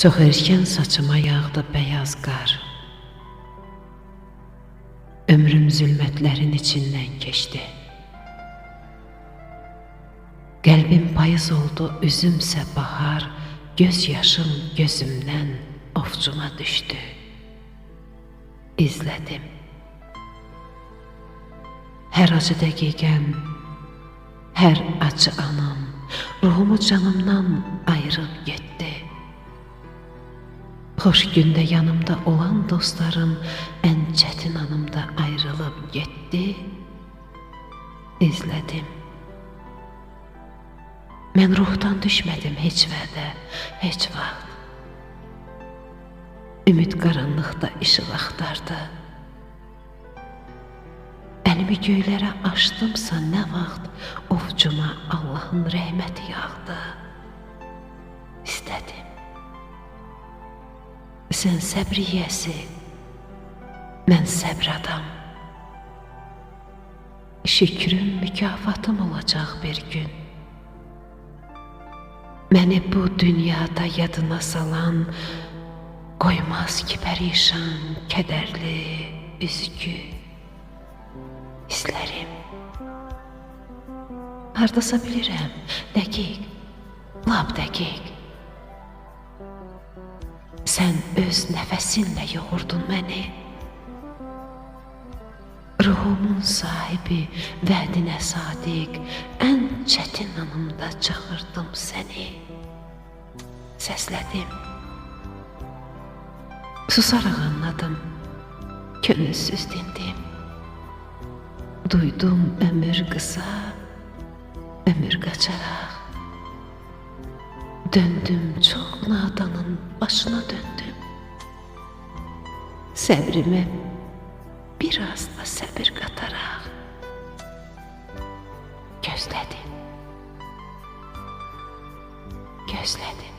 Çox erkən saçıma yağdı beyaz qar. Ömrüm zülmətlərin içindən keçdi. Qəlbim payız oldu, üzümsə bahar, göz yaşım gözümdən ovcuma düşdü. İzlədim. Hər acı dəqiqəm, hər acı anım ruhumu canımdan ayırıb getdi. Xoş gündə yanımda olan dostlarım ən çətin anımda ayrılıb getdi. İzlədim. Mən ruhdan düşmədim heç vədə, heç vaxt. Ümid qaranlıqda işıq axtardı. Əlimi göylərə açdımsa nə vaxt ovcuma Allahın rəhməti yağdı. Sən səbr yiyəsi, mən səbr adam. Şükrüm mükafatım olacaq bir gün. Məni bu dünyada yadına salan qoymaz ki pərişan, kədərli, üzgü hisslərim. Hardasa bilirəm, dəqiq, lap dəqiq. Sən öz nəfəsinlə yoğurdun məni. Ruhumun sahibi, vədinə sadiq, ən çətin anımda çağırdım səni. Səslədim. Susaraq anladım. Könülsüz dindim. Duydum ömür qısa, ömür qaçaraq. Döndüm çok nadanın başına döndüm. Səbrimi biraz da səbir qataraq gözlədim. Gözlədim.